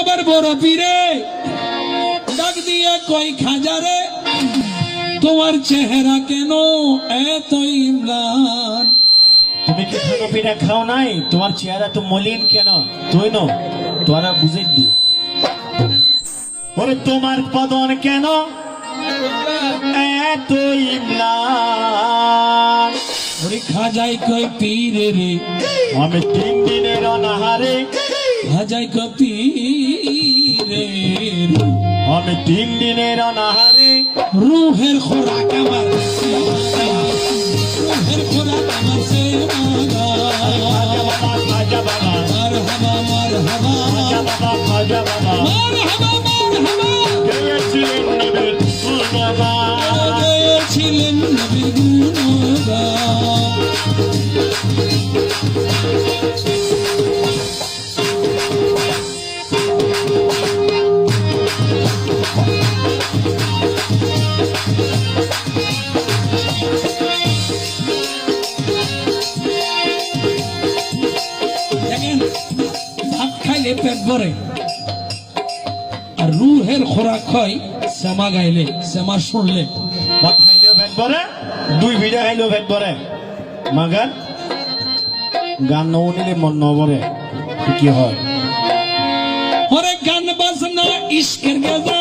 আবার বড় পীরে। ডাক দিয়ে কই খাজারে তোমার চেহারা কেন এত ইমরান তুমি কি খানো পিঠা খাও নাই? তোমার চেহারা তো মলিন কেন? তুই নো তোরা বুঝে দি ওরে তোমার পদন কেন এত ইমলান ওরে খাজাই কই পীরে রে। আমি তিন দিনের অনাহারে খাজাই কপি রে আমি তিন দিনের অনাহারে রুহের খোরাক আমার রুহের খোরাক আমার সে মার হাবা মার হাবা। মার হাবা নবীর গুণগান। ভরে আর রুহের খোরাক হয় শ্যামা গাইলে শ্যামা শুনলে। ভাত খাইলেও পেট ভরে দুই ভিড়া খাইলেও পেট ভরে। মাগান গান নউনিলে মন নভরে কি হয়? ওরে গান বাজনা ইস্কের গাজা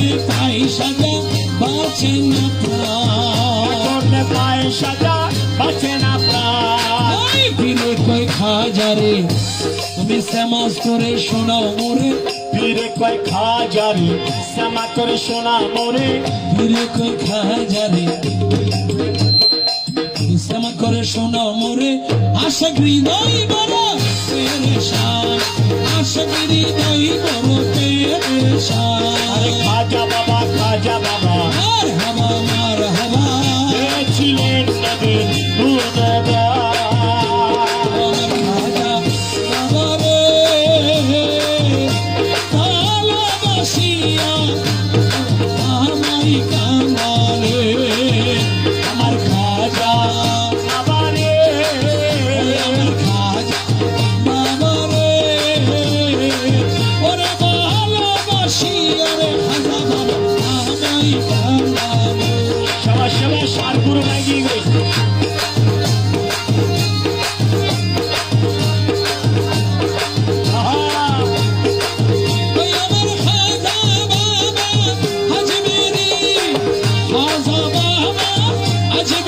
করলে পাই সাজা বাঁচে না প্রাণ। করলে সাজা বাঁচে না প্রাণ। ওই খাজারে তুমি শ্যামাজ করে শোনাও মোরে। ফিরে কয় খাজারি শ্যামা করে সোনা মোরে। ফিরে কই খাজারে শ্যামা করে শোনাও মোরে। আশা হৃদয় বড় আশা হৃদয় খাজা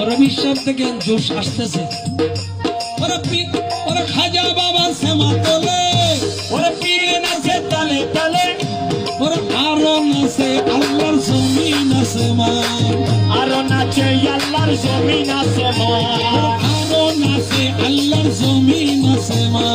ওরা বিশ্বাস থেকে জোশ আসতেছে। ওরা পি- ওরা খাজা বাবা সেমা তোলে ওরে পীর নাচে তালে তালে। ওরা আরও নাচে আল্লাহর জমিন আছে মা। আরও নাচে আল্লাহর জমিন আছে মা। আরও নাচে আল্লাহর জমিন আছে মা।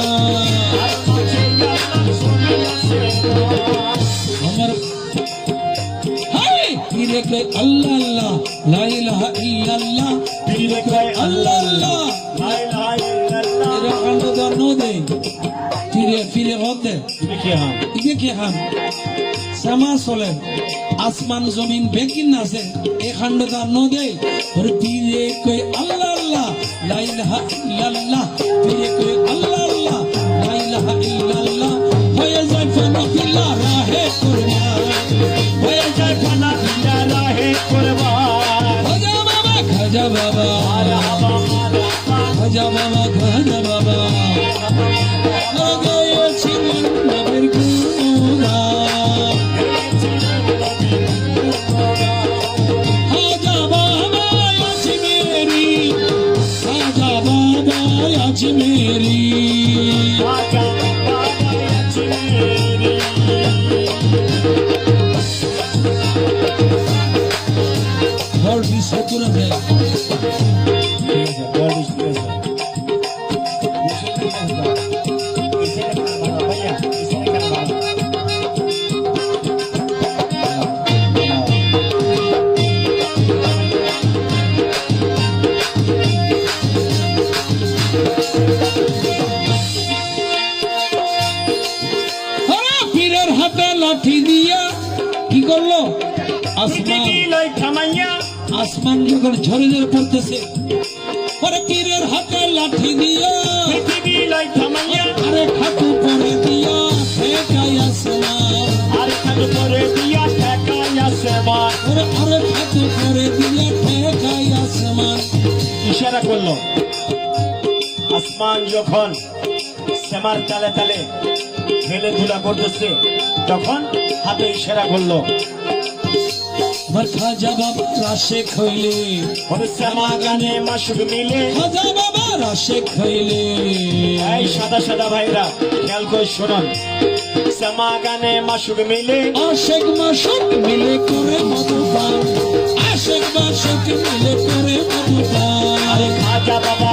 পীরে আল্লাহ আল্লাহ লা ইলাহা ইল্লাল্লাহ। পীরে কই আল্লাহ আল্লাহ লা ইলাহা ইল্লাল্লাহ। এরা কান্ড দর নো দে। ফিরে ফিরে হতে। তুমি কি হাম। শ্যামা চলেন আসমান জমিন বেকিন আছে। এ খান্ড তার ন দে পীরে কই আল্লাহ আল্লাহ লাইলাহা ইল্লাল্লাহ। পীরে কই আল্লাহ। আরে হাতে লাঠি দিয়া কি করল? আসমান যখন ঝরে ঝরে পড়তেছে পরে পীরের হাতে লাঠি দিয়া আরে পরে দিয়া ফেকাই আসমান আর খাটো করে দিয়া ঠেকাই আসমান। আরে খাটু পরে দিয়া ফেকাই আসমান ইশারা করল আসমান যখন সেমার তালে তালে খেলে ধুলা করতেছে তখন হাতে ইশারা করল আমার খাজা বাবা রাশে খইলে। হবে শ্যামা গানে মাসুক মিলে। খাজা বাবা রাশে খইলে। এই সাদা সাদা ভাইরা খেয়াল করে শুনুন। শ্যামা গানে মাসুক মিলে। আশেক মাসুক মিলে করে মধুপান। আশেক মাসুক মিলে করে আরে মধুপান। বাবা খাজা বাবা